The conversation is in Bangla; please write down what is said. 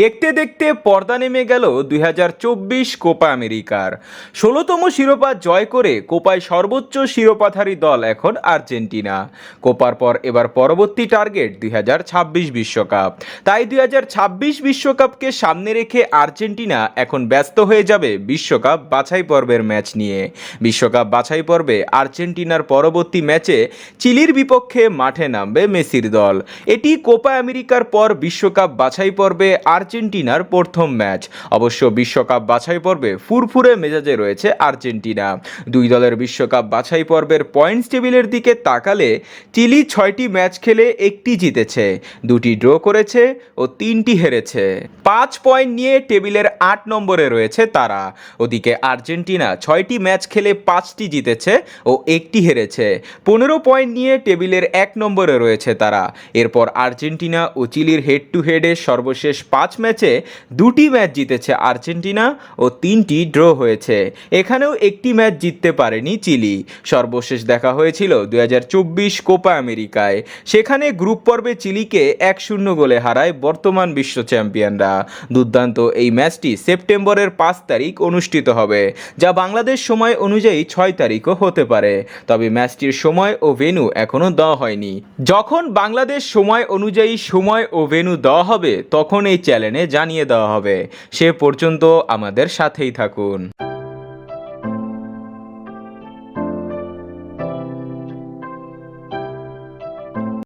দেখতে দেখতে পর্দা নেমে গেল দুই হাজার চব্বিশ কোপা আমেরিকার। ষোলোতম শিরোপা জয় করে কোপায় সর্বোচ্চ শিরোপাধারী দল এখন আর্জেন্টিনা। কোপার পর এবার পরবর্তী টার্গেট দুই বিশ্বকাপ। তাই দুই বিশ্বকাপকে সামনে রেখে আর্জেন্টিনা এখন ব্যস্ত হয়ে যাবে বিশ্বকাপ বাছাই পর্বের ম্যাচ নিয়ে। বিশ্বকাপ বাছাই পর্বে আর্জেন্টিনার পরবর্তী ম্যাচে চিলির বিপক্ষে মাঠে নামবে মেসির দল। এটি কোপা আমেরিকার পর বিশ্বকাপ বাছাই পর্বে আর্জেন্টিনার প্রথম ম্যাচ। অবশ্য বিশ্বকাপ বাছাই পর্বে ফুরফুরে মেজাজে রয়েছে আর্জেন্টিনা। দুই দলের বিশ্বকাপ বাছাই পর্বের পয়েন্টস টেবিলের দিকে তাকালে চিলি ছয়টি ম্যাচ খেলে একটি জিতেছে, দুটি ড্র করেছে ও তিনটি হেরেছে। পাঁচ পয়েন্ট নিয়ে টেবিলের আট নম্বরে রয়েছে তারা। ওদিকে আর্জেন্টিনা ছয়টি ম্যাচ খেলে পাঁচটি জিতেছে ও একটি হেরেছে। পনেরো পয়েন্ট নিয়ে টেবিলের এক নম্বরে রয়েছে তারা। এরপর আর্জেন্টিনা ও চিলির হেড টু হেডে সর্বশেষ পাঁচ ম্যাচে দুটি ম্যাচ জিতেছে আর্জেন্টিনা ও তিনটি ড্র হয়েছে। এখানেও একটি ম্যাচ জিততে পারেনি চিলি। সর্বশেষ দেখা হয়েছিল দু হাজার চব্বিশ কোপা আমেরিকায়। সেখানে গ্রুপ পর্বে চিলিকে এক শূন্য গোলে হারায় বর্তমান বিশ্ব চ্যাম্পিয়নরা। দুর্দান্ত এই ম্যাচটি সেপ্টেম্বরের পাঁচ তারিখ অনুষ্ঠিত হবে, যা বাংলাদেশ সময় অনুযায়ী ছয় তারিখও হতে পারে। তবে ম্যাচটির সময় ও ভেনু এখনও দেওয়া হয়নি। যখন বাংলাদেশ সময় অনুযায়ী সময় ও ভেনু দেওয়া হবে, তখন এই চ্যানেলে জানিয়ে দেওয়া হবে। সে পর্যন্ত আমাদের সাথেই থাকুন।